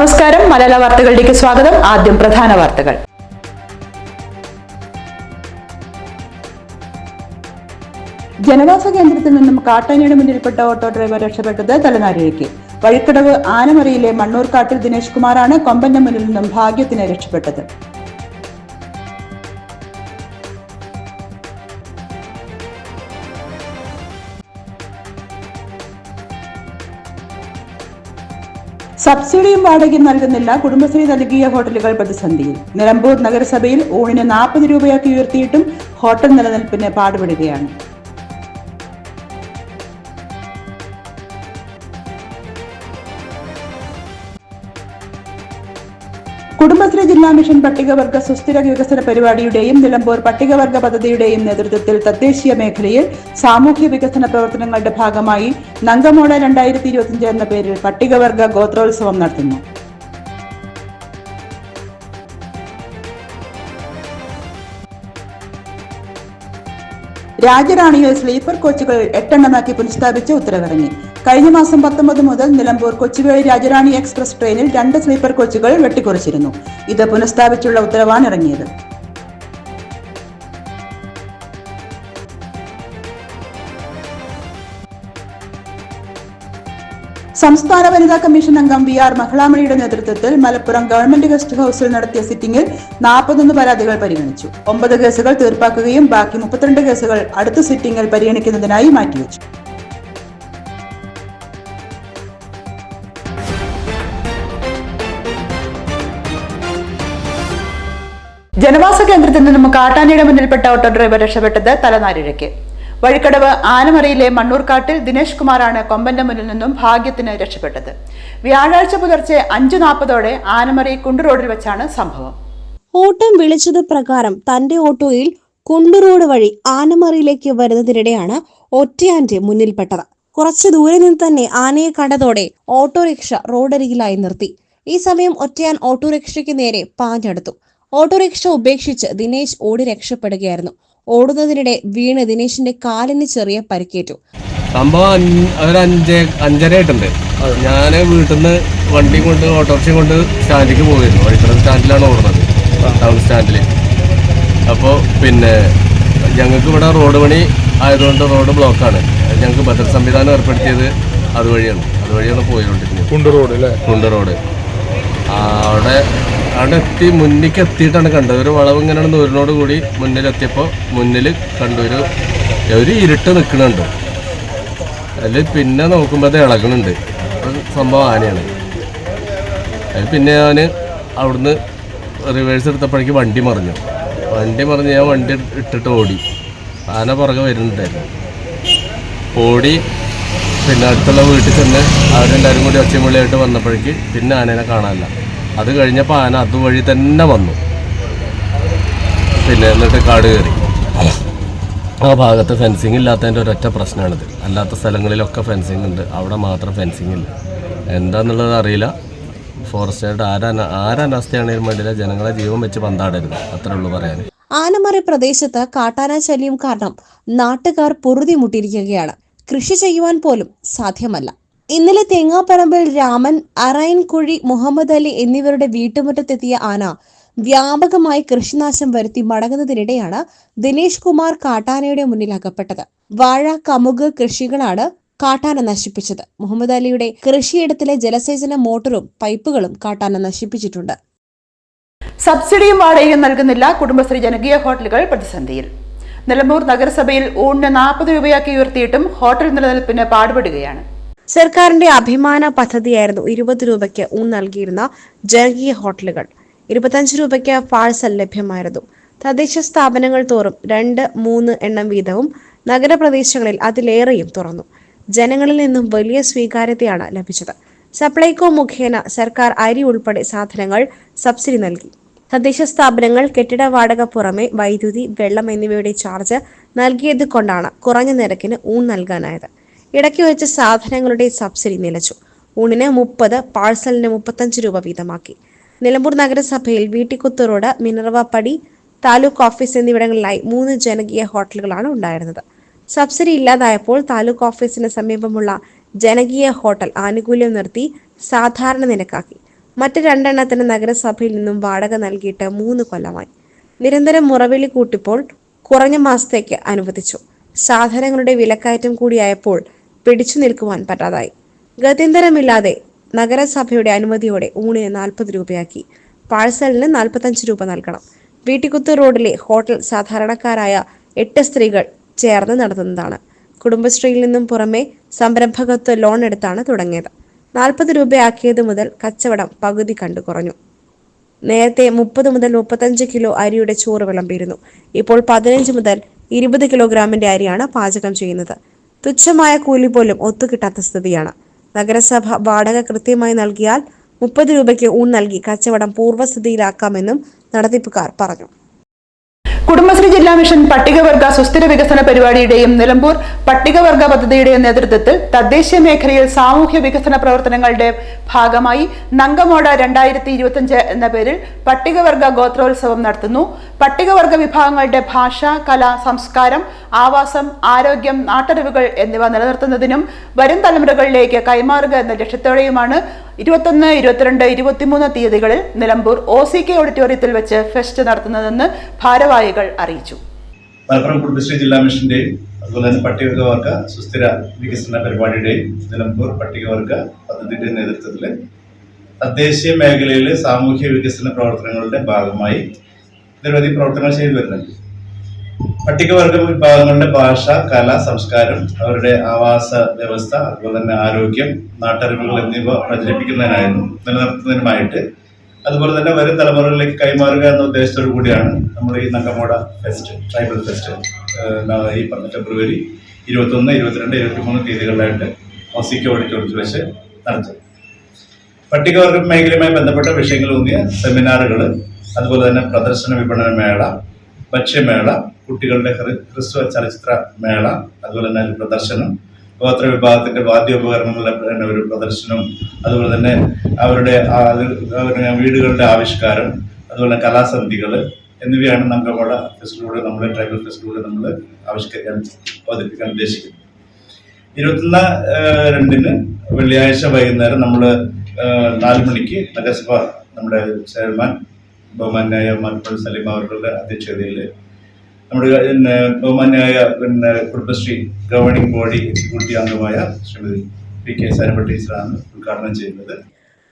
നമസ്കാരം. മലയാള വാർത്തകളിലേക്ക് സ്വാഗതം. ആദ്യം പ്രധാന വാർത്തകൾ. ജനവാസ കേന്ദ്രത്തിൽ നിന്നും കാട്ടാനയുടെ മുന്നിൽപ്പെട്ട ഓട്ടോ ഡ്രൈവർ രക്ഷപ്പെട്ടത് തലനാരിഴയ്ക്ക് വഴിക്കടവ് ആനമറിയിലെ മണ്ണൂർക്കാട്ടിൽ ദിനേശ് കുമാറാണ് കൊമ്പന്റെ മുന്നിൽ നിന്നും ഭാഗ്യത്തിന് രക്ഷപ്പെട്ടത്. സബ്സിഡിയും വാടകയും നൽകുന്നില്ല. കുടുംബശ്രീ നൽകിയ ഹോട്ടലുകൾ പ്രതിസന്ധിയിൽ. നിലമ്പൂർ നഗരസഭയിൽ ഊണിന് നാൽപ്പത് രൂപയാക്കി ഉയർത്തിയിട്ടും ഹോട്ടൽ നിലനിൽപ്പിന് പാടുപെടുകയാണ്. കുടുംബശ്രീ ജില്ലാ മിഷൻ പട്ടികവർഗ സുസ്ഥിര വികസന പരിപാടിയുടെയും നിലമ്പൂർ പട്ടികവർഗ പദ്ധതിയുടെയും നേതൃത്വത്തിൽ തദ്ദേശീയ മേഖലയിൽ സാമൂഹ്യ വികസന പ്രവർത്തനങ്ങളുടെ ഭാഗമായി നങ്കമോട രണ്ടായിരത്തി ഇരുപത്തിയഞ്ച് എന്ന പേരിൽ പട്ടികവർഗ ഗോത്രോത്സവം നടത്തുന്നു. രാജറാണിയിൽ സ്ലീപ്പർ കോച്ചുകൾ എട്ടെണ്ണമാക്കി പുനഃസ്ഥാപിച്ച് ഉത്തരവിറങ്ങി. കഴിഞ്ഞ മാസം പത്തൊമ്പത് മുതൽ നിലമ്പൂർ കൊച്ചുവേളി രാജറാണി എക്സ്പ്രസ് ട്രെയിനിൽ രണ്ട് സ്ലീപ്പർ കോച്ചുകൾ വെട്ടിക്കുറച്ചിരുന്നു. ഇത് പുനഃസ്ഥാപിച്ചുള്ള ഉത്തരവാണ് ഇറങ്ങിയത് സംസ്ഥാന വനിതാ കമ്മീഷൻ അംഗം വി ആർ മഹളാമണിയുടെ നേതൃത്വത്തിൽ മലപ്പുറം ഗവൺമെന്റ് ഗസ്റ്റ് ഹൌസിൽ നടത്തിയ സിറ്റിംഗിൽ നാൽപ്പത്തൊന്ന് പരാതികൾ പരിഗണിച്ചു. ഒമ്പത് കേസുകൾ തീർപ്പാക്കുകയും ബാക്കി മുപ്പത്തിരണ്ട് കേസുകൾ അടുത്ത സിറ്റിംഗിൽ പരിഗണിക്കുന്നതിനായി മാറ്റിവെച്ചു. ജനവാസ കേന്ദ്രത്തിൽ നിന്നും കാട്ടാനയുടെ മുന്നിൽപ്പെട്ട ഓട്ടോ ഡ്രൈവർ രക്ഷപ്പെട്ടത് തലനാരിഴയ്ക്ക്. വഴിക്കടവ് ആനമറയിലെ മണ്ണൂർക്കാട്ടിൽ ദിനേശ് കുമാറാണ് കൊമ്പന്റെ മുന്നിൽ നിന്നും ഭാഗ്യത്തിന് രക്ഷപ്പെട്ടത്. വ്യാഴാഴ്ച പുലർച്ചെ അഞ്ചു നാൽപ്പതോടെ ആനമറി കുണ്ടു റോഡിൽ വെച്ചാണ് സംഭവം. ഓട്ടം വിളിച്ചത് പ്രകാരം തന്റെ ഓട്ടോയിൽ കുണ്ടുറോഡ് വഴി ആനമറിയിലേക്ക് വരുന്നതിനിടെയാണ് ഒറ്റയാന്റെ മുന്നിൽപ്പെട്ടത്. കുറച്ചു ദൂരെ നിന്ന് തന്നെ ആനയെ കണ്ടതോടെ ഓട്ടോറിക്ഷ റോഡരികിലായി നിർത്തി. ഈ സമയം ഒറ്റയാൻ ഓട്ടോറിക്ഷയ്ക്ക് നേരെ പാഞ്ഞെടുത്തു. ഓട്ടോറിക്ഷ ഉപേക്ഷിച്ച് ദിനേശ് ഓടി രക്ഷപ്പെടുകയായിരുന്നു. ഓടുന്നതിനിടെ വീണ് ദിനേശിന്റെ കാലിന് ചെറിയ പരിക്കേറ്റു. സംഭവം അഞ്ച് ഒരു അഞ്ച് അഞ്ചര ആയിട്ടുണ്ട്. ഞാൻ വീട്ടിൽ നിന്ന് വണ്ടി കൊണ്ട് ഓട്ടോറിക്ഷ കൊണ്ട് സ്റ്റാൻഡിലേക്ക് പോയിരുന്നു. വഴിക്കട സ്റ്റാൻഡിലാണ് ഓടുന്നത്. ടൗൺ സ്റ്റാൻഡിൽ അപ്പോൾ പിന്നെ ഞങ്ങൾക്ക് ഇവിടെ റോഡ് പണി ആയതുകൊണ്ട് റോഡ് ബ്ലോക്കാണ്. ഞങ്ങൾക്ക് ഭദ്ര സംവിധാനം ഏർപ്പെടുത്തിയത് അതുവഴിയാണ്. അതുവഴിയാണ് പോയിക്കൊണ്ടിരുന്നത്. കുണ്ട് റോഡ് അല്ലേ? കുണ്ട് റോഡ്. അവിടെ അവിടെ എത്തി മുന്നിലേക്ക് എത്തിയിട്ടാണ് കണ്ടത്. ഒരു വളവ് ഇങ്ങനെ ദൂരനോട് കൂടി മുന്നിലെത്തിയപ്പോൾ മുന്നിൽ കണ്ടു ഒരു ഒരു ഇരുട്ട് നിൽക്കുന്നുണ്ട് അതിൽ പിന്നെ നോക്കുമ്പോൾ അത് ഇളകണുണ്ട്. സംഭവം ആനയാണ്. അതിൽ പിന്നെ ഞാൻ അവിടുന്ന് റിവേഴ്സ് എടുത്തപ്പോഴേക്ക് വണ്ടി മറിഞ്ഞു. വണ്ടി മറിഞ്ഞ് ഞാൻ വണ്ടി ഇട്ടിട്ട് ഓടി. ആന പുറകെ വരുന്നുണ്ടായിരുന്നു. ഓടി പിന്നെ അടുത്തുള്ള വീട്ടിൽ ചെന്ന് അവരെല്ലാവരും കൂടി ഒച്ചമുള്ളിയായിട്ട് വന്നപ്പോഴേക്ക് പിന്നെ ആനേനെ കാണാനില്ല. അത് കഴിഞ്ഞപ്പോൾ ആന അതുവഴി തന്നെ വന്നു. പിന്നെ എന്നിട്ട് കാട് കയറി. ആ ഭാഗത്ത് ഫെൻസിങ് ഇല്ലാത്തതിന്റെ ഒരൊറ്റ പ്രശ്നമാണിത് അല്ലാത്ത സ്ഥലങ്ങളിലൊക്കെ ഫെൻസിങ് ഉണ്ട്. അവിടെ മാത്രം ഫെൻസിങ് ഇല്ല. എന്താണെന്നുള്ളത് അറിയില്ല. ഫോറസ്റ്റുകാരുടെ ആരാ ആരനാസ്ഥയാണെങ്കിലും വേണ്ടിയില്ല ജനങ്ങളെ ജീവൻ വെച്ച് പന്താടരുത്. അത്രേ ഉള്ളൂ പറയാൻ. ആനമറി പ്രദേശത്ത് കാട്ടാന ശല്യം കാരണം നാട്ടുകാർ പൊറുതി മുട്ടിയിരിക്കുകയാണ്. കൃഷി ചെയ്യുവാൻ പോലും സാധ്യമല്ല. ഇന്നലെ തേങ്ങാപ്പറമ്പിൽ രാമൻ അറൈൻകുഴി മുഹമ്മദ് അലി എന്നിവരുടെ വീട്ടുമുറ്റത്തെത്തിയ ആന വ്യാപകമായി കൃഷിനാശം വരുത്തി മടങ്ങുന്നതിനിടെയാണ് ദിനേശ് കുമാർ കാട്ടാനയുടെ മുന്നിൽ അകപ്പെട്ടത്. വാഴ കമുക് കൃഷികളാണ് കാട്ടാന നശിപ്പിച്ചത്. മുഹമ്മദ് അലിയുടെ കൃഷിയിടത്തിലെ ജലസേചന മോട്ടറും പൈപ്പുകളും കാട്ടാന നശിപ്പിച്ചിട്ടുണ്ട്. സബ്സിഡിയും വാടകയും നൽകുന്നില്ല കുടുംബശ്രീ ജനകീയ ഹോട്ടലുകൾ പ്രതിസന്ധിയിൽ. നിലമ്പൂർ നഗരസഭയിൽ ഊണിന് നാൽപ്പത് രൂപയാക്കി ഉയർത്തിയിട്ടും ഹോട്ടൽ നിലനിൽപ്പിന് പാടുപെടുകയാണ്. സർക്കാരിന്റെ അഭിമാന പദ്ധതിയായിരുന്നു ഇരുപത് രൂപയ്ക്ക് ഊൺ നൽകിയിരുന്ന ജനകീയ ഹോട്ടലുകൾ. ഇരുപത്തഞ്ച് രൂപയ്ക്ക് പാഴ്സൽ ലഭ്യമായിരുന്നു. തദ്ദേശ സ്ഥാപനങ്ങൾ തോറും രണ്ട് മൂന്ന് എണ്ണം വീതവും നഗരപ്രദേശങ്ങളിൽ അതിലേറെയും തുറന്നു. ജനങ്ങളിൽ നിന്നും വലിയ സ്വീകാര്യതയാണ് ലഭിച്ചത്. സപ്ലൈകോ മുഖേന സർക്കാർ അരി ഉൾപ്പെടെ സാധനങ്ങൾ സബ്സിഡി നൽകി. തദ്ദേശ സ്ഥാപനങ്ങൾ കെട്ടിട വാടക പുറമെ വൈദ്യുതി വെള്ളം എന്നിവയുടെ ചാർജ് നൽകിയത് കൊണ്ടാണ് കുറഞ്ഞ നിരക്കിന് ഊൺ നൽകാനായത്. ഇടയ്ക്ക് വെച്ച് സാധനങ്ങളുടെ സബ്സിഡി നിലച്ചു. ഊണിന് മുപ്പത് പാഴ്സലിന് മുപ്പത്തഞ്ച് രൂപ വീതമാക്കി. നിലമ്പൂർ നഗരസഭയിൽ വീട്ടിക്കുത്ത് റോഡ് മിനർവ പടി താലൂക്ക് ഓഫീസ് എന്നിവിടങ്ങളിലായി മൂന്ന് ജനകീയ ഹോട്ടലുകളാണ് ഉണ്ടായിരുന്നത്. സബ്സിഡി ഇല്ലാതായപ്പോൾ താലൂക്ക് ഓഫീസിന് സമീപമുള്ള ജനകീയ ഹോട്ടൽ ആനുകൂല്യം നിർത്തി സാധാരണ നിരക്കാക്കി. മറ്റ് രണ്ടെണ്ണത്തിന് നഗരസഭയിൽ നിന്നും വാടക നൽകിയിട്ട് മൂന്ന് കൊല്ലമായി. നിരന്തരം മുറവിളി കൂട്ടിപ്പോൾ കുറഞ്ഞ മാസത്തേക്ക് അനുവദിച്ചു. സാധനങ്ങളുടെ വിലക്കയറ്റം കൂടിയായപ്പോൾ പിടിച്ചു നിൽക്കുവാൻ പറ്റാതായി. ഗത്യന്തരമില്ലാതെ നഗരസഭയുടെ അനുമതിയോടെ ഊണിന് നാൽപ്പത് രൂപയാക്കി. പാഴ്സലിന് നാൽപ്പത്തഞ്ച് രൂപ നൽകണം. വീട്ടിക്കുത്ത് റോഡിലെ ഹോട്ടൽ സാധാരണക്കാരായ എട്ട് സ്ത്രീകൾ ചേർന്ന് നടത്തുന്നതാണ്. കുടുംബശ്രീയിൽ നിന്നും പുറമെ സംരംഭകത്വ ലോൺ എടുത്താണ് തുടങ്ങിയത്. നാൽപ്പത് രൂപയാക്കിയത് മുതൽ കച്ചവടം പകുതി കണ്ടു കുറഞ്ഞു. നേരത്തെ മുപ്പത് മുതൽ മുപ്പത്തഞ്ച് കിലോ അരിയുടെ ചോറ് വിളമ്പിയിരുന്നു. ഇപ്പോൾ പതിനഞ്ച് മുതൽ ഇരുപത് കിലോഗ്രാമിന്റെ അരിയാണ് പാചകം ചെയ്യുന്നത്. തുച്ഛമായ കൂലി പോലും ഒത്തുകിട്ടാത്ത സ്ഥിതിയാണ്. നഗരസഭ വാടക കൃത്യമായി നൽകിയാൽ മുപ്പത് രൂപയ്ക്ക് ഊൺ നൽകി കച്ചവടം പൂർവസ്ഥിതിയിലാക്കാമെന്നും നടത്തിപ്പുകാർ പറഞ്ഞു. കുടുംബശ്രീ ജില്ലാ മിഷൻ പട്ടികവർഗ സുസ്ഥിര വികസന പരിപാടിയുടെയും നിലമ്പൂർ പട്ടികവർഗ പദ്ധതിയുടെയും നേതൃത്വത്തിൽ തദ്ദേശീയ മേഖലയിൽ സാമൂഹ്യ വികസന പ്രവർത്തനങ്ങളുടെ ഭാഗമായി നങ്കമോട രണ്ടായിരത്തി ഇരുപത്തിയഞ്ച് എന്ന പേരിൽ പട്ടികവർഗ ഗോത്രോത്സവം നടത്തുന്നു. പട്ടികവർഗ വിഭാഗങ്ങളുടെ ഭാഷ കല സംസ്കാരം ആവാസം ആരോഗ്യം നാട്ടറിവുകൾ എന്നിവ നിലനിർത്തുന്നതിനും വരും തലമുറകളിലേക്ക് കൈമാറുക എന്ന ലക്ഷ്യത്തോടെയുമാണ് ഇരുപത്തൊന്ന് ഇരുപത്തിരണ്ട് ഇരുപത്തിമൂന്ന് തീയതികളിൽ നിലമ്പൂർ ഒ സി കെ ഓഡിറ്റോറിയത്തിൽ വെച്ച് ഫെസ്റ്റ് നടത്തുന്നതെന്ന് ഭാരവാഹികൾ അറിയിച്ചു. മലപ്പുറം കുടുംബശ്രീ ജില്ലാ മിഷന്റെയും അതുപോലെ തന്നെ പട്ടികവർഗ സുസ്ഥിര വികസന പരിപാടിയുടെയും നിലമ്പൂർ പട്ടികവർഗ പദ്ധതിയുടെ നേതൃത്വത്തിൽ തദ്ദേശീയ മേഖലയിലെ സാമൂഹ്യ വികസന പ്രവർത്തനങ്ങളുടെ ഭാഗമായി നിരവധി പ്രവർത്തനങ്ങൾ ചെയ്തു വരുന്നുണ്ട്. പട്ടികവർഗ വിഭാഗങ്ങളുടെ ഭാഷ കല സംസ്കാരം അവരുടെ ആവാസ വ്യവസ്ഥ അതുപോലെ തന്നെ ആരോഗ്യം നാട്ടറിവുകൾ എന്നിവ പ്രചരിപ്പിക്കുന്നതിനായിരുന്നു നിലനിർത്തുന്നതിനുമായിട്ട്. അതുപോലെ തന്നെ വരും തലമുറകളിലേക്ക് കൈമാറുക എന്ന ഉദ്ദേശത്തോടു കൂടിയാണ് നമ്മൾ ഈ നങ്കമോട ഫെസ്റ്റ് ട്രൈബൽ ഫെസ്റ്റ് ഈ പറഞ്ഞ ഫെബ്രുവരി ഇരുപത്തൊന്ന് ഇരുപത്തിരണ്ട് ഇരുപത്തിമൂന്ന് തീയതികളിലായിട്ട് ഒസിക്ക് ഓഡിറ്റോറിയത്തിൽ വെച്ച് നടത്തും. പട്ടികവർഗ മേഖലയുമായി ബന്ധപ്പെട്ട വിഷയങ്ങളൂന്നിയ സെമിനാറുകൾ അതുപോലെ തന്നെ പ്രദർശന വിപണന മേള ഭക്ഷ്യമേള കുട്ടികളുടെ ഹ്ര- ഹ്രസ്വ ചലച്ചിത്ര മേള അതുപോലെ തന്നെ പ്രദർശനം ഗോത്ര വിഭാഗത്തിന്റെ വാദ്യോപകരണങ്ങളുടെ ഒരു പ്രദർശനം അതുപോലെ തന്നെ അവരുടെ വീടുകളുടെ ആവിഷ്കാരം അതുപോലെ കലാസന്ധികൾ എന്നിവയാണ് നങ്കമോട ഫെസ്റ്റിലൂടെ നമ്മുടെ ട്രൈബൽ ഫെസ്റ്റിലൂടെ നമ്മൾ ആവിഷ്കരിക്കാൻ അവതരിപ്പിക്കാൻ ഉദ്ദേശിക്കുന്നത്. ഇരുപത്തൊന്ന് ഏഹ്, രണ്ടിന് വെള്ളിയാഴ്ച വൈകുന്നേരം നമ്മൾ നാല് മണിക്ക് നഗരസഭ നമ്മുടെ ചെയർമാൻ ബഹുമാന്യായ മലപ്പുറം സലീം അവരുടെ അധ്യക്ഷതയിൽ നമ്മുടെ പിന്നെ ബഹുമാന്യായ പിന്നെ കുടുംബശ്രീ ഗവേണിംഗ് ബോഡി എക്സിക്യൂട്ടീവ് അംഗമായ ശ്രീമതി പി കെ സരപ്പ ടീച്ചറാണ് ഉദ്ഘാടനം ചെയ്യുന്നത്.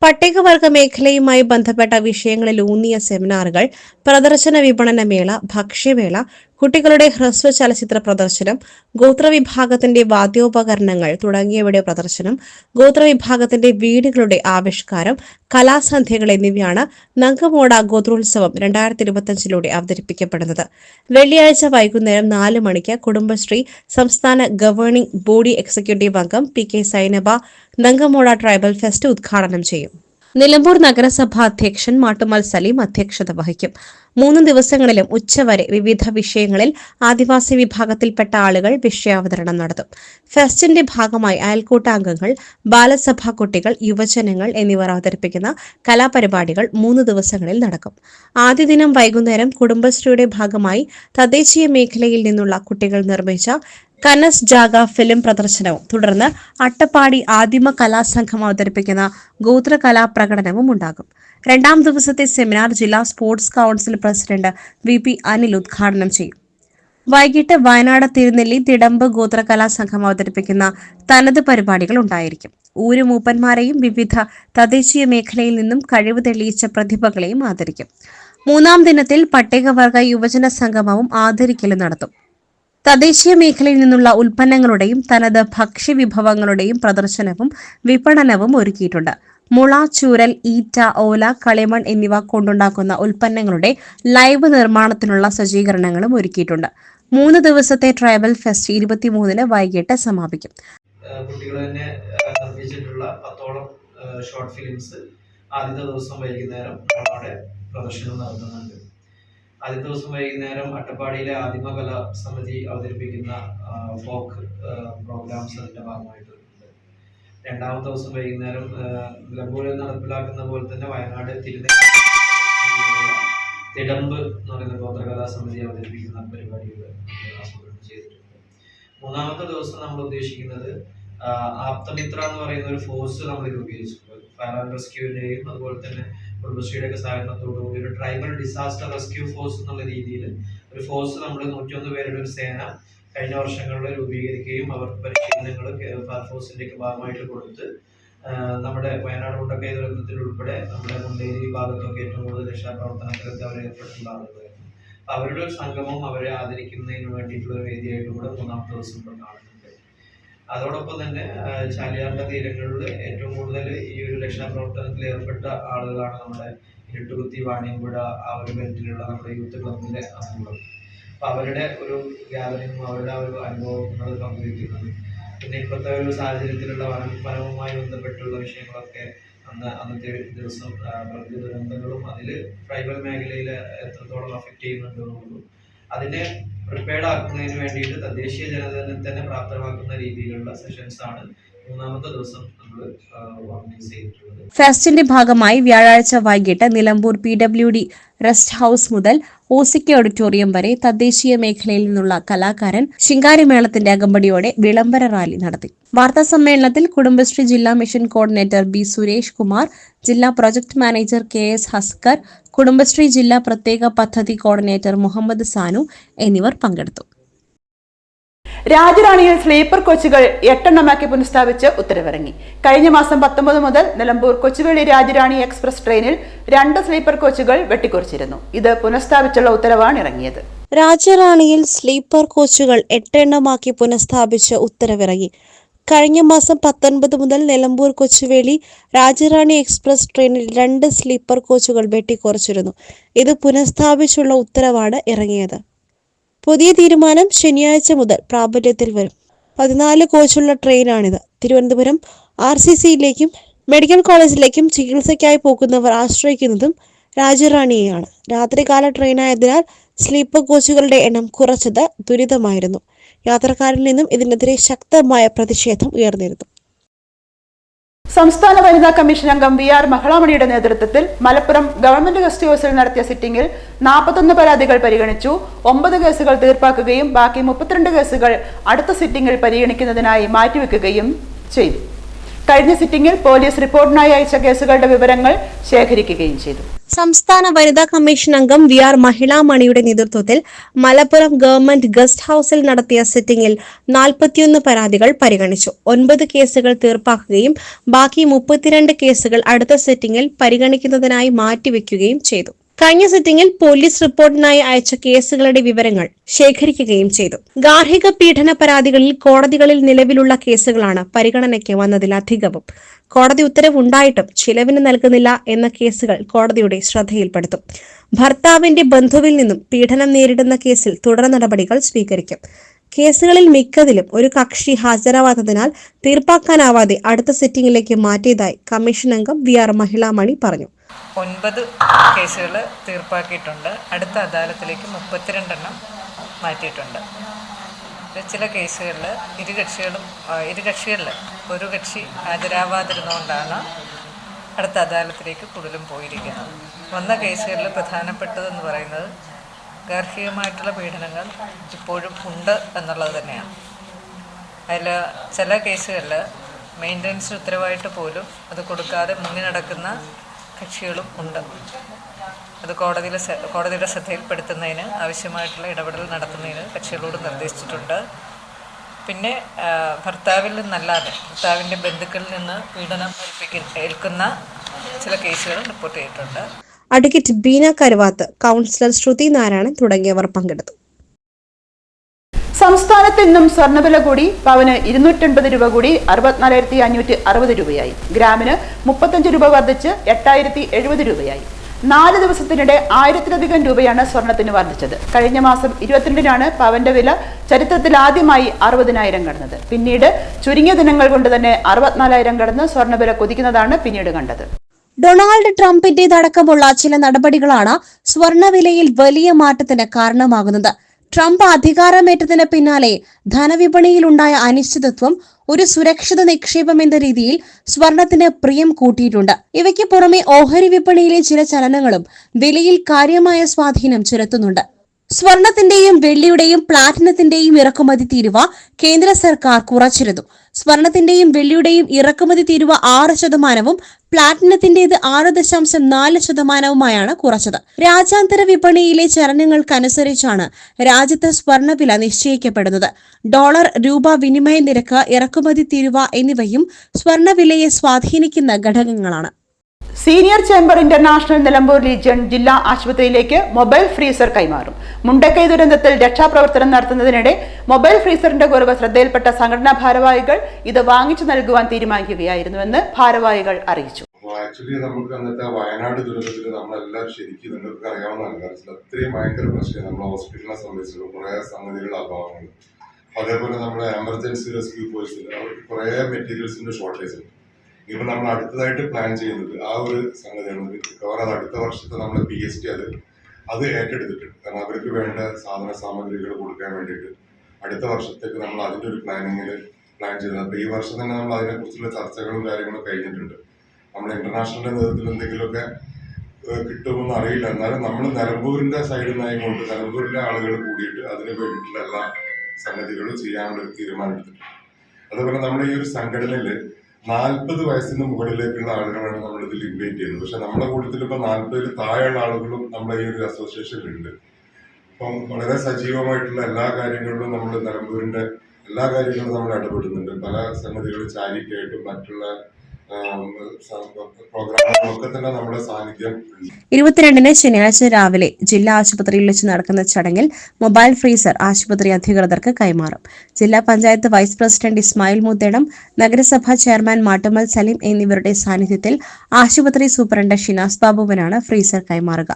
പട്ടികവർഗ മേഖലയുമായി ബന്ധപ്പെട്ട വിഷയങ്ങളിൽ ഊന്നിയ സെമിനാറുകൾ പ്രദർശന വിപണന മേള ഭക്ഷ്യമേള കുട്ടികളുടെ ഹ്രസ്വ ചലച്ചിത്ര പ്രദർശനം ഗോത്രവിഭാഗത്തിന്റെ വാദ്യോപകരണങ്ങൾ തുടങ്ങിയവയുടെ പ്രദർശനം ഗോത്രവിഭാഗത്തിന്റെ വീടുകളുടെ ആവിഷ്കാരം കലാസന്ധ്യകൾ എന്നിവയാണ് നങ്കമോട ഗോത്രോത്സവം രണ്ടായിരത്തി ഇരുപത്തിയഞ്ചിലൂടെ അവതരിപ്പിക്കപ്പെടുന്നത്. വെള്ളിയാഴ്ച വൈകുന്നേരം നാല് മണിക്ക് കുടുംബശ്രീ സംസ്ഥാന ഗവേണിംഗ് ബോഡി എക്സിക്യൂട്ടീവ് അംഗം പി കെ സൈനബ നങ്കമോട ട്രൈബൽ ഫെസ്റ്റ് ഉദ്ഘാടനം ചെയ്യും. നിലമ്പൂർ നഗരസഭാ അധ്യക്ഷൻ മാട്ടുമൽ സലീം അധ്യക്ഷത വഹിക്കും. മൂന്ന് ദിവസങ്ങളിലും ഉച്ചവരെ വിവിധ വിഷയങ്ങളിൽ ആദിവാസി വിഭാഗത്തിൽപ്പെട്ട ആളുകൾ വിഷയാവതരണം നടത്തും. ഫെസ്റ്റിന്റെ ഭാഗമായി അയൽക്കൂട്ടാംഗങ്ങൾ ബാലസഭാ കുട്ടികൾ യുവജനങ്ങൾ എന്നിവർ അവതരിപ്പിക്കുന്ന കലാപരിപാടികൾ മൂന്ന് ദിവസങ്ങളിൽ നടക്കും. ആദ്യ ദിനം വൈകുന്നേരം കുടുംബശ്രീയുടെ ഭാഗമായി തദ്ദേശീയ മേഖലയിൽ നിന്നുള്ള കുട്ടികൾ നിർമ്മിച്ച കനസ് ജാഗ ഫിലിം പ്രദർശനവും. തുടർന്ന് അട്ടപ്പാടി ആദിമ കലാസംഘം അവതരിപ്പിക്കുന്ന ഗോത്ര കലാപ്രകടനവും ഉണ്ടാകും. രണ്ടാം ദിവസത്തെ സെമിനാർ ജില്ലാ sports council president V P Anil ഉദ്ഘാടനം ചെയ്യും. വൈകിട്ട് വയനാട് തിരുനെല്ലി തിടമ്പ് ഗോത്ര കലാസംഘം അവതരിപ്പിക്കുന്ന തനത് പരിപാടികൾ ഉണ്ടായിരിക്കും. ഊര് മൂപ്പന്മാരെയും വിവിധ തദ്ദേശീയ മേഖലയിൽ നിന്നും കഴിവ് തെളിയിച്ച പ്രതിഭകളെയും ആദരിക്കും. മൂന്നാം ദിനത്തിൽ പട്ടികവർഗ യുവജന സംഗമവും ആദരിക്കലും നടത്തും. തദ്ദേശീയ മേഖലയിൽ നിന്നുള്ള ഉൽപ്പന്നങ്ങളുടെയും തനത് ഭക്ഷ്യവിഭവങ്ങളുടെയും പ്രദർശനവും വിപണനവും ഒരുക്കിയിട്ടുണ്ട്. മുള ചൂരൽ ഈറ്റ ഓല കളിമൺ എന്നിവ കൊണ്ടുണ്ടാക്കുന്ന ഉൽപ്പന്നങ്ങളുടെ ലൈവ് നിർമ്മാണത്തിനുള്ള സജ്ജീകരണങ്ങളും ഒരുക്കിയിട്ടുണ്ട്. മൂന്ന് ദിവസത്തെ ട്രൈബൽ ഫെസ്റ്റ് ഇരുപത്തിമൂന്നിന് വൈകിട്ട് സമാപിക്കും. കുട്ടികൾ ഷോർട്ട് ഫിലിംസ് ആദ്യത്തെ ദിവസം വൈകുന്നേരം പ്രദർശനം നടത്തുന്നുണ്ട്. ആദ്യത്തെ ദിവസം വൈകുന്നേരം അട്ടപ്പാടിയിലെ ആദിമ ആദിമകല സമിതി അവതരിപ്പിക്കുന്ന ഫോക്ക് പ്രോഗ്രാംസ് അതിന്റെ ഭാഗമായിട്ട് രണ്ടാമത്തെ ദിവസം വൈകുന്നേരം നിലമ്പൂരിൽ നടപ്പിലാക്കുന്ന പോലെ തന്നെ വയനാട് തിരുനെമ്പ് എന്ന് പറയുന്ന ഗോത്രകലാ സമിതി അവതരിപ്പിക്കുന്ന പരിപാടികൾ ചെയ്തിട്ടുണ്ട്. മൂന്നാമത്തെ ദിവസം നമ്മൾ ഉദ്ദേശിക്കുന്നത് ആപ്തമിത്ര എന്ന് പറയുന്ന ഒരു ഫോഴ്സ് നമ്മൾ രൂപീകരിച്ചിട്ടുണ്ട് ഫയർ ആൻഡ് അതുപോലെ തന്നെ കുടുംബശ്രീയുടെ ഒക്കെ സഹകരണത്തോടു കൂടി ഒരു ട്രൈബൽ ഡിസാസ്റ്റർ റെസ്ക്യൂ ഫോഴ്സ് എന്നുള്ള രീതിയിൽ ഒരു ഫോഴ്സ് നമ്മൾ നൂറ്റിയൊന്ന് പേരുടെ ഒരു സേന കഴിഞ്ഞ വർഷങ്ങളിൽ രൂപീകരിക്കുകയും അവർക്ക് പരിശീലനങ്ങൾ ഫയർഫോഴ്സിന്റെ ഒക്കെ ഭാഗമായിട്ട് കൊടുത്ത് നമ്മുടെ വയനാട് മുണ്ടക്കൈ ദുരന്തത്തിൽ ഉൾപ്പെടെ നമ്മുടെ മുണ്ടേരി ഭാഗത്തൊക്കെ ഏറ്റവും കൂടുതൽ രക്ഷാപ്രവർത്തനത്തിലൊക്കെ അവർ ഏർപ്പെട്ടിട്ടുള്ള ആളുകളായിരുന്നു. അവരുടെ ഒരു സംഗമം അവരെ ആദരിക്കുന്നതിന് വേണ്ടിയിട്ടുള്ള ഒരു വേദിയായിട്ട് കൂടെ മൂന്നാമത്തെ ദിവസം കൊണ്ടാണ് അതോടൊപ്പം തന്നെ ചാലിയാറിന്റെ തീരങ്ങളിൽ ഏറ്റവും കൂടുതൽ ഈ ഒരു രക്ഷാപ്രവർത്തനത്തിൽ ഏർപ്പെട്ട ആളുകളാണ് നമ്മുടെ ഇരുട്ടുകുത്തി വാണിയമ്പുഴ ആ ഒരു ബെൽറ്റിലുള്ള നമ്മുടെ യൂത്ത് ക്ലബിന്റെ അംഗങ്ങൾ. അപ്പൊ അവരുടെ ഒരു ഗ്യാതറിങ്ങും അവരുടെ ആ ഒരു അനുഭവങ്ങൾ പങ്കുവയ്ക്കുന്നത്. പിന്നെ ഇപ്പോഴത്തെ ഒരു സാഹചര്യത്തിലുള്ള വനം വനവുമായി ബന്ധപ്പെട്ടുള്ള വിഷയങ്ങളൊക്കെ അന്ന് അന്നത്തെ ദിവസം പ്രകൃതി ദുരന്തങ്ങളും അതിൽ ട്രൈബൽ മേഖലയിൽ എത്രത്തോളം അഫക്റ്റ് ചെയ്യുന്നുണ്ടെന്നുള്ളൂ അതിനെ പ്രിപ്പയർഡ് ആക്കുന്നതിന് വേണ്ടിയിട്ട് തദ്ദേശീയ ജനതയെ തന്നെ പ്രാപ്തമാക്കുന്ന രീതിയിലുള്ള സെഷൻസ് ആണ്. ഫെസ്റ്റിന്റെ ഭാഗമായി വ്യാഴാഴ്ച വൈകിട്ട് Nilambur P W D rest house മുതൽ ഓസിക്ക ഓഡിറ്റോറിയം വരെ തദ്ദേശീയ മേഖലയിൽ നിന്നുള്ള കലാകാരൻ ശിങ്കാരിമേളത്തിന്റെ അകമ്പടിയോടെ വിളംബര റാലി നടത്തി. വാർത്താ സമ്മേളനത്തിൽ കുടുംബശ്രീ ജില്ലാ mission coordinator B Suresh Kumar ജില്ലാ project manager K S Haskar Kudumbashree ജില്ലാ പ്രത്യേക പദ്ധതി കോർഡിനേറ്റർ മുഹമ്മദ് സാനു എന്നിവർ പങ്കെടുത്തു. രാജറാണിയിൽ സ്ലീപ്പർ കോച്ചുകൾ എട്ടെണ്ണമാക്കി പുനഃസ്ഥാപിച്ച് ഉത്തരവിറങ്ങി. കഴിഞ്ഞ മാസം പത്തൊമ്പത് മുതൽ നിലമ്പൂർ കൊച്ചുവേളി രാജറാണി എക്സ്പ്രസ് ട്രെയിനിൽ രണ്ട് സ്ലീപ്പർ കോച്ചുകൾ വെട്ടിക്കുറിച്ചിരുന്നു. ഇത് പുനഃസ്ഥാപിച്ചുള്ള ഉത്തരവാണ് ഇറങ്ങിയത്. രാജറാണിയിൽ സ്ലീപ്പർ കോച്ചുകൾ എട്ടെണ്ണമാക്കി പുനഃസ്ഥാപിച്ച് ഉത്തരവിറങ്ങി. കഴിഞ്ഞ മാസം പത്തൊൻപത് മുതൽ നിലമ്പൂർ കൊച്ചുവേളി രാജറാണി എക്സ്പ്രസ് ട്രെയിനിൽ രണ്ട് സ്ലീപ്പർ കോച്ചുകൾ വെട്ടിക്കുറച്ചിരുന്നു. ഇത് പുനഃസ്ഥാപിച്ചുള്ള ഉത്തരവാണ് ഇറങ്ങിയത്. പുതിയ തീരുമാനം ശനിയാഴ്ച മുതൽ പ്രാബല്യത്തിൽ വരും. പതിനാല് കോച്ചുള്ള ട്രെയിനാണിത്. തിരുവനന്തപുരം ആർ സി സിയിലേക്കും മെഡിക്കൽ കോളേജിലേക്കും ചികിത്സയ്ക്കായി പോകുന്നവർ ആശ്രയിക്കുന്നതും രാജറാണിയെയാണ്. രാത്രികാല ട്രെയിനായതിനാൽ സ്ലീപ്പർ കോച്ചുകളുടെ എണ്ണം കുറച്ചത് ദുരിതമായിരുന്നു. യാത്രക്കാരിൽ നിന്നും ഇതിനെതിരെ ശക്തമായ പ്രതിഷേധം ഉയർന്നിരുന്നു. സംസ്ഥാന വനിതാ കമ്മീഷൻ അംഗം വി ആർ മഹളാമണിയുടെ നേതൃത്വത്തിൽ മലപ്പുറം ഗവൺമെന്റ് ഗസ്റ്റ് ഹൌസിൽ നടത്തിയ സിറ്റിംഗിൽ നാൽപ്പത്തൊന്ന് പരാതികൾ പരിഗണിച്ചു. ഒമ്പത് കേസുകൾ തീർപ്പാക്കുകയും ബാക്കി മുപ്പത്തിരണ്ട് കേസുകൾ അടുത്ത സിറ്റിംഗിൽ പരിഗണിക്കുന്നതിനായി മാറ്റിവെക്കുകയും ചെയ്തു. കഴിഞ്ഞ സിറ്റിംഗിൽ പോലീസ് റിപ്പോർട്ടിനായി അയച്ച കേസുകളുടെ വിവരങ്ങൾ ശേഖരിക്കുകയും ചെയ്തു. സംസ്ഥാന വനിതാ കമ്മീഷൻ അംഗം വി ആർ മഹിളാമണിയുടെ നേതൃത്വത്തിൽ മലപ്പുറം ഗവൺമെന്റ് ഗസ്റ്റ് ഹൌസിൽ നടത്തിയ സിറ്റിംഗിൽ നാൽപ്പത്തിയൊന്ന് പരാതികൾ പരിഗണിച്ചു. ഒൻപത് കേസുകൾ തീർപ്പാക്കുകയും ബാക്കി മുപ്പത്തിരണ്ട് കേസുകൾ അടുത്ത സിറ്റിംഗിൽ പരിഗണിക്കുന്നതിനായി മാറ്റിവെക്കുകയും ചെയ്തു. കഴിഞ്ഞ സിറ്റിംഗിൽ പോലീസ് റിപ്പോർട്ടിനായി അയച്ച കേസുകളുടെ വിവരങ്ങൾ ശേഖരിക്കുകയും ചെയ്തു. ഗാർഹിക പീഡന പരാതികളിൽ കോടതികളിൽ നിലവിലുള്ള കേസുകളാണ് പരിഗണനയ്ക്ക് വന്നതിൽ അധികവും. കോടതി ഉത്തരവുണ്ടായിട്ടും ചിലവിന് നൽകുന്നില്ല എന്ന കേസുകൾ കോടതിയുടെ ശ്രദ്ധയിൽപ്പെടുത്തും. ഭർത്താവിന്റെ ബന്ധുവിൽ നിന്നും പീഡനം നേരിടുന്ന കേസിൽ തുടർ നടപടികൾ സ്വീകരിക്കും. കേസുകളിൽ മിക്കതിലും ഒരു കക്ഷി ഹാജരാവാത്തതിനാൽ തീർപ്പാക്കാനാവാതെ അടുത്ത സിറ്റിംഗിലേക്ക് മാറ്റിയതായി കമ്മീഷൻ അംഗം വി ആർ മഹിളാമണി പറഞ്ഞു. ഒൻപത് കേസുകൾ തീർപ്പാക്കിയിട്ടുണ്ട്. അടുത്ത അദാലത്തിലേക്ക് മുപ്പത്തിരണ്ടെണ്ണം മാറ്റിയിട്ടുണ്ട്. ചില കേസുകളിൽ ഇരു കക്ഷികളും ഇരു കക്ഷികളിൽ ഒരു കക്ഷി ഹാജരാവാതിരുന്നുകൊണ്ടാണ് അടുത്ത അദാലത്തിലേക്ക് കൂടുതലും പോയിരിക്കുന്നത്. വന്ന കേസുകളിൽ പ്രധാനപ്പെട്ടതെന്ന് പറയുന്നത് ഗാർഹികമായിട്ടുള്ള പീഡനങ്ങൾ ഇപ്പോഴും ഉണ്ട് എന്നുള്ളത് തന്നെയാണ്. അതിൽ ചില കേസുകളിൽ മെയിന്റനൻസ് ഉത്തരവായിട്ട് പോലും അത് കൊടുക്കാതെ മുങ്ങി നടക്കുന്ന കക്ഷികളും ഉണ്ട്. അത് കോടതിയിലെ സ- കോടതിയുടെ ശ്രദ്ധയിൽപ്പെടുത്തുന്നതിന് ആവശ്യമായിട്ടുള്ള ഇടപെടൽ നടത്തുന്നതിന് കക്ഷികളോട് നിർദ്ദേശിച്ചിട്ടുണ്ട്. പിന്നെ ഭർത്താവിൽ നിന്നല്ലാതെ ഭർത്താവിന്റെ ബന്ധുക്കളിൽ നിന്ന് പീഡനം ഏൽക്കുന്ന ചില കേസുകൾ റിപ്പോർട്ട് ചെയ്തിട്ടുണ്ട്. അഡ്വക്കേറ്റ് ബീന കരുവാത്ത് കൗൺസിലർ ശ്രുതി നാരായണൻ തുടങ്ങിയവർ പങ്കെടുത്തു. സംസ്ഥാനത്ത് ഇന്നും സ്വർണവില കൂടി പവന് ഇരുന്നൂറ്റൻപത് രൂപ കൂടി അറുപത്തിനാലായിരത്തി അഞ്ഞൂറ്റി അറുപത് രൂപയായി. ഗ്രാമിന് മുപ്പത്തഞ്ച് രൂപ വർദ്ധിച്ച് എട്ടായിരത്തി എഴുപത് രൂപയായി. നാല് ദിവസത്തിനിടെ ആയിരത്തിലധികം രൂപയാണ് സ്വർണത്തിന് വർദ്ധിച്ചത്. കഴിഞ്ഞ മാസം ഇരുപത്തിരണ്ടിനാണ് പവന്റെ വില ചരിത്രത്തിൽ ആദ്യമായി അറുപതിനായിരം കടന്നത്. പിന്നീട് ചുരുങ്ങിയ ദിനങ്ങൾ കൊണ്ട് തന്നെ അറുപത്തിനാലായിരം കടന്ന് സ്വർണവില കുതിക്കുന്നതാണ് പിന്നീട് കണ്ടത്. ഡൊണാൾഡ് ട്രംപിന്റേതടക്കമുള്ള ചില നടപടികളാണ് സ്വർണവിലയിൽ വലിയ മാറ്റത്തിന് കാരണമാകുന്നത്. ട്രംപ് അധികാരമേറ്റതിന് പിന്നാലെ ധനവിപണിയിലുണ്ടായ അനിശ്ചിതത്വം ഒരു സുരക്ഷിത നിക്ഷേപം എന്ന രീതിയിൽ സ്വർണത്തിന് പ്രിയം കൂട്ടിയിട്ടുണ്ട്. ഇവയ്ക്ക് പുറമെ ഓഹരി വിപണിയിലെ ചില ചലനങ്ങളും വിലയിൽ കാര്യമായ സ്വാധീനം ചെലുത്തുന്നുണ്ട്. സ്വർണത്തിന്റെയും വെള്ളിയുടെയും പ്ലാറ്റിനത്തിന്റെയും ഇറക്കുമതി തീരുവ കേന്ദ്ര സർക്കാർ കുറച്ചിരുന്നു. സ്വർണത്തിന്റെയും വെള്ളിയുടെയും ഇറക്കുമതി തീരുവ ആറ് ശതമാനവും പ്ലാറ്റിനത്തിന്റേത് ആറ് ദശാംശം നാല് ശതമാനവുമായാണ് കുറച്ചത്. രാജ്യാന്തര വിപണിയിലെ ചലനങ്ങൾക്കനുസരിച്ചാണ് രാജ്യത്ത് സ്വർണവില നിശ്ചയിക്കപ്പെടുന്നത്. ഡോളർ രൂപ വിനിമയ നിരക്ക് ഇറക്കുമതി തീരുവ എന്നിവയും സ്വർണവിലയെ സ്വാധീനിക്കുന്ന ഘടകങ്ങളാണ്. Senior chamber international Nilambur region ജില്ലാ ആശുപത്രിയിലേക്ക് മൊബൈൽ ഫ്രീസർ കൈമാറും. മുണ്ടക്കൈ ദുരന്തത്തിൽ രക്ഷാപ്രവർത്തനം നടത്തുന്നതിനിടെ മൊബൈൽ ഫ്രീസറിന്റെ കുറവ് ശ്രദ്ധയിൽപ്പെട്ട സംഘടനാ ഭാരവാഹികൾ ഇത് വാങ്ങിച്ചു നൽകുവാൻ തീരുമാനിക്കുകയായിരുന്നുവെന്ന് ഭാരവാഹികൾ അറിയിച്ചു. ആക്ച്വലി നമുക്ക് അന്നത്തെ വയനാട് ദുരന്തത്തിൽ നമ്മളെല്ലാവരും ശരിക്കും നിങ്ങൾക്ക് അറിയാവുന്നതാണ്. കാരണം അത്രയും ഭയങ്കര പ്രശ്നം നമ്മൾ ഹോസ്പിറ്റലിനെ സംബന്ധിച്ചുള്ള കുറേ സംഗതികൾ അഭാവങ്ങൾ. അതേപോലെ നമ്മുടെ എമർജൻസി റെസ്ക്യൂ ഫോഴ്സിൽ അവർക്ക് മെറ്റീരിയൽസിന്റെ ഷോർട്ടേജ് ഉണ്ട്. ഇപ്പം നമ്മൾ അടുത്തതായിട്ട് പ്ലാൻ ചെയ്യുന്നത് ആ ഒരു സംഗതിയാണ്. മിക്കവാറും അത് അടുത്ത വർഷത്തെ നമ്മുടെ പി എസ് ടി അത് അത് ഏറ്റെടുത്തിട്ടുണ്ട്. കാരണം അവർക്ക് വേണ്ട സാധന സാമഗ്രികൾ കൊടുക്കാൻ വേണ്ടിയിട്ട് അടുത്ത വർഷത്തേക്ക് നമ്മൾ അതിന്റെ ഒരു പ്ലാനിങ്ങിൽ പ്ലാൻ ചെയ്തത് അപ്പോൾ ഈ വർഷം തന്നെ നമ്മൾ അതിനെക്കുറിച്ചുള്ള ചർച്ചകളും കാര്യങ്ങളും കഴിഞ്ഞിട്ടുണ്ട്. നമ്മൾ ഇന്റർനാഷണൽ നേതൃത്വത്തിൽ എന്തെങ്കിലുമൊക്കെ കിട്ടുമെന്ന് അറിയില്ല. എന്നാലും നമ്മൾ നിലമ്പൂരിന്റെ സൈഡിൽ നിന്നായിക്കൊണ്ട് നിലമ്പൂരിലെ ആളുകൾ കൂടിയിട്ട് അതിന് വേണ്ടിയിട്ടുള്ള എല്ലാ സംഗതികളും ചെയ്യാനുള്ള ഒരു തീരുമാനം എടുത്തിട്ടുണ്ട്. അതുപോലെ നമ്മുടെ ഈ ഒരു സംഘടനയിൽ നാൽപ്പത് വയസ്സിന് മുകളിലേക്കുള്ള ആളുകളാണ് നമ്മൾ ഇതിൽ ഇൻവൈറ്റ് ചെയ്യുന്നത്. പക്ഷെ നമ്മുടെ കൂട്ടത്തിൽ ഇപ്പൊ നാൽപ്പതിൽ താഴെയുള്ള ആളുകളും നമ്മുടെ ഈ ഒരു അസോസിയേഷനിലുണ്ട് അപ്പം വളരെ സജീവമായിട്ടുള്ള എല്ലാ കാര്യങ്ങളിലും നമ്മൾ നിലമ്പൂരിന്റെ എല്ലാ കാര്യങ്ങളും നമ്മൾ ഇടപെടുന്നുണ്ട്. പല സംഗതികൾ ചാരിറ്റി ആയിട്ടും മറ്റുള്ള ഇരുപത്തിരണ്ടിന് ശനിയാഴ്ച രാവിലെ ജില്ലാ ആശുപത്രിയിൽ വെച്ച് നടക്കുന്ന ചടങ്ങിൽ മൊബൈൽ ഫ്രീസർ ആശുപത്രി അധികൃതർക്ക് കൈമാറും. ജില്ലാ പഞ്ചായത്ത് വൈസ് പ്രസിഡന്റ് ഇസ്മായിൽ മുത്തേടം നഗരസഭാ ചെയർമാൻ മാട്ടുമൽ സലീം എന്നിവരുടെ സാന്നിധ്യത്തിൽ ആശുപത്രി സൂപ്രണ്ട് ഷിനാസ് ബാബുവിനാണ് ഫ്രീസർ കൈമാറുക.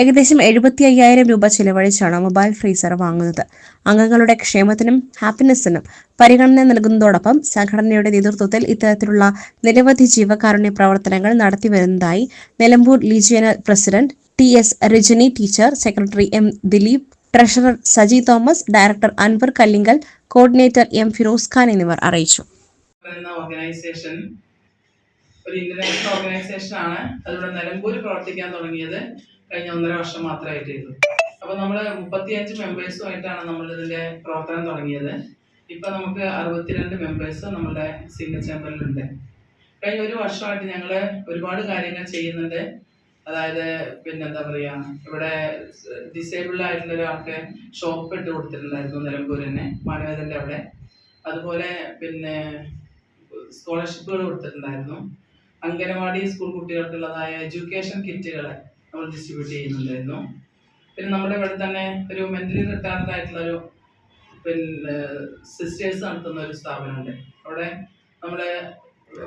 ഏകദേശം എഴുപത്തി അയ്യായിരം രൂപ ചിലവഴിച്ചാണ് മൊബൈൽ ഫ്രീസർ വാങ്ങുന്നത്. അംഗങ്ങളുടെ ക്ഷേമത്തിനും ഹാപ്പിനെസ്സിനും പരിഗണന നൽകുന്നതോടൊപ്പം സംഘടനയുടെ നേതൃത്വത്തിൽ ഇത്തരത്തിലുള്ള നിരവധി ജീവകാരുണ്യ പ്രവർത്തനങ്ങൾ നടത്തിവരുന്നതായി Nilambur regional president T S Rajani teacher secretary M Dileep treasurer Saji Thomas director Anwar Kallingal coordinator M Firoz Khan എന്നിവർ അറിയിച്ചു. ഓർഗനൈസേഷൻ ഒരു ഇന്റർനാഷണൽ ഓർഗനൈസേഷൻ ആണ് അതിലൂടെ നിലമ്പൂർ പ്രവർത്തിക്കാൻ തുടങ്ങിയത്. കഴിഞ്ഞ ഒന്നര വർഷം മാത്രമായിട്ടേ അപ്പൊ നമ്മൾ മുപ്പത്തിയഞ്ച് മെമ്പേഴ്സുമായിട്ടാണ് നമ്മൾ ഇതിന്റെ പ്രവർത്തനം തുടങ്ങിയത്. ഇപ്പൊ നമുക്ക് അറുപത്തിരണ്ട് മെമ്പേഴ്സ് നമ്മുടെ സിംഗിൾ ചേമ്പറിലുണ്ട് കഴിഞ്ഞ ഒരു വർഷമായിട്ട് ഞങ്ങൾ ഒരുപാട് കാര്യങ്ങൾ ചെയ്യുന്നുണ്ട്. അതായത് പിന്നെ എന്താ പറയാ ഇവിടെ ഡിസേബിൾഡ് ആയിട്ടുള്ള ഒരാൾക്ക് ഷോപ്പ് ഇട്ട് കൊടുത്തിട്ടുണ്ടായിരുന്നു നിലമ്പൂർ തന്നെ മാനവേദന്റെ അവിടെ. അതുപോലെ പിന്നെ സ്കോളർഷിപ്പുകൾ കൊടുത്തിട്ടുണ്ടായിരുന്നു. അംഗനവാടി സ്കൂൾ കുട്ടികൾക്കുള്ളതായ എഡ്യൂക്കേഷൻ കിറ്റുകൾ നമ്മൾ ഡിസ്ട്രിബ്യൂട്ട് ചെയ്യുന്നുണ്ടായിരുന്നു. പിന്നെ നമ്മുടെ ഇവിടെ തന്നെ ഒരു മെന്റലി റിട്ടയർഡ് ആയിട്ടുള്ള ഒരു പിന്നെ സിസ്റ്റേഴ്സ് നടത്തുന്ന ഒരു സ്ഥാപനമുണ്ട്. അവിടെ നമ്മളെ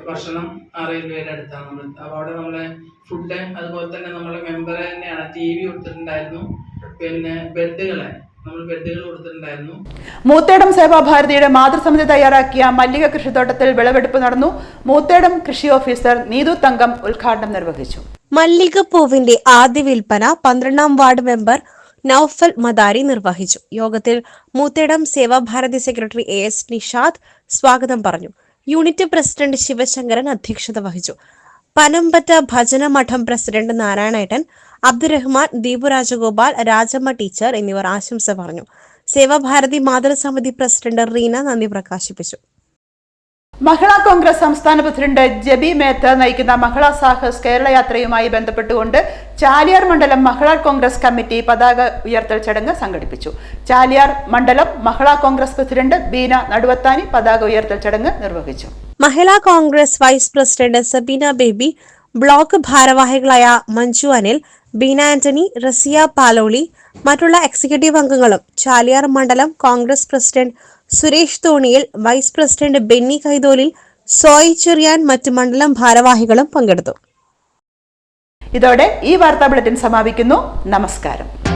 ഭക്ഷണം ആ റെയിൽവേയുടെ അടുത്താണ് നമ്മൾ അപ്പോൾ അവിടെ നമ്മളെ ഫുഡ് അതുപോലെ തന്നെ നമ്മളെ മെമ്പർ തന്നെയാണ്. ടി വി കൊടുത്തിട്ടുണ്ടായിരുന്നു. പിന്നെ ബെഡുകളെ മൂത്തേടം സേവാഭാരതിയുടെ മാതൃസമിതി തയ്യാറാക്കിയ മല്ലിക കൃഷിത്തോട്ടത്തിൽ വിളവെടുപ്പ് നടന്നു. മൂത്തേടം കൃഷി ഓഫീസർ നീതു തങ്കം ഉദ്ഘാടനം നിർവഹിച്ചു. മല്ലികപ്പൂവിന്റെ ആദ്യ വിൽപ്പന പന്ത്രണ്ടാം വാർഡ് മെമ്പർ നൌഫൽ മദാരി നിർവഹിച്ചു. യോഗത്തിൽ Moothedam Seva Bharati secretary A S Nishad സ്വാഗതം പറഞ്ഞു. യൂണിറ്റ് പ്രസിഡന്റ് ശിവശങ്കരൻ അധ്യക്ഷത വഹിച്ചു. പനമ്പറ്റ ഭജന മഠം പ്രസിഡന്റ് നാരായണേട്ടൻ അബ്ദുറഹ്മാൻ ദീപു രാജഗോപാൽ രാജമ്മ ടീച്ചർ എന്നിവർ ആശംസ പറഞ്ഞു. സേവാഭാരതി മാതൃസമിതി പ്രസിഡന്റ് റീന നന്ദി പ്രകാശിപ്പിച്ചു. മഹിളാ കോൺഗ്രസ് സംസ്ഥാന പ്രസിഡന്റ് ജബി മേത്ത നയിക്കുന്ന മഹിളാ സാഹസ് കേരള യാത്രയുമായി ബന്ധപ്പെട്ടുകൊണ്ട് ചാലിയാർ മണ്ഡലം മഹിളാ കോൺഗ്രസ് കമ്മിറ്റി പതാക ഉയർത്തൽ ചടങ്ങ് സംഘടിപ്പിച്ചു. ചാലിയാർ മണ്ഡലം മഹിളാ കോൺഗ്രസ് പ്രസിഡന്റ് ബീന നടുവത്താനി പതാക ഉയർത്തൽ ചടങ്ങ് നിർവഹിച്ചു. Mahila Congress vice president Sabeena Baby block ഭാരവാഹികളായ മഞ്ജു അനിൽ ബീന ആന്റണി റസിയ പാലോളി മറ്റുള്ള എക്സിക്യൂട്ടീവ് അംഗങ്ങളും ചാലിയാർ മണ്ഡലം Congress president Suresh Thoniyil vice president Benny Kaitholil Soyi Cherian മറ്റ് മണ്ഡലം ഭാരവാഹികളും പങ്കെടുത്തു. ഇതോടെ ഈ വാർത്താ ബുള്ളറ്റിൻ സമാപിക്കുന്നു. നമസ്കാരം.